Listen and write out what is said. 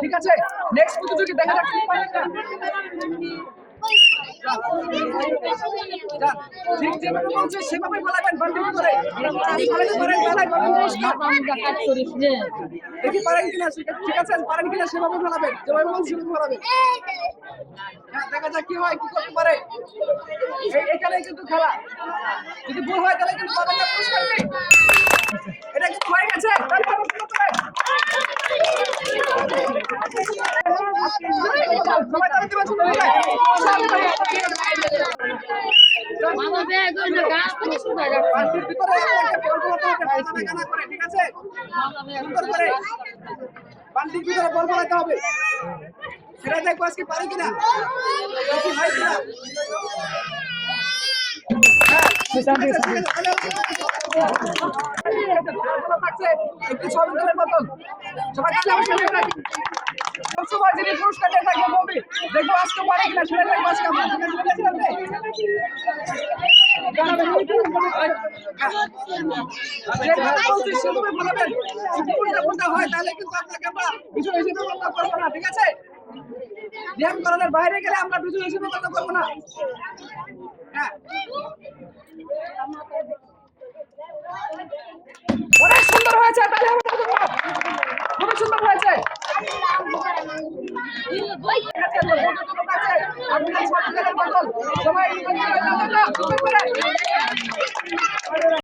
ঠিক আছে? নেক্সট প্রতিযোগী দেখা যাক ঠিক যেভাবে বলছে সেভাবে পালাবেন বান্ডিল করে। কিনা ঠিক আছে? পারেন কিনা সেভাবে ফেলাবেন যেভাবে বলছি সেভাবে ফেলাবেন হ্যাঁ, দেখা যাক কি হয় কি করতে পারে। এখানেই কিন্তু খেলা। যদি ভুল হয় তাহলে কিন্তু এটা কিন্তু হয়ে গেছে তাহলে আবার শুরু করেন। সবাই তালি দিবেন, শুরু করেন। পাঁচটির ভিতরে একটা বল ফেলাতে হবে, পাঁচটা গানা করে, ঠিক আছে? সেটা দেখব আজকে কিনা হয় তাহলে কিন্তু আমরা কিছু হিসেবে করব না, ঠিক আছে? বাইরে গেলে আমরা। কিছু হিসেবে গণ্য করব না হ্যাঁ অনেক সুন্দর হয়েছে তাহলে করব। খুবই সুন্দর হয়েছে। সবাই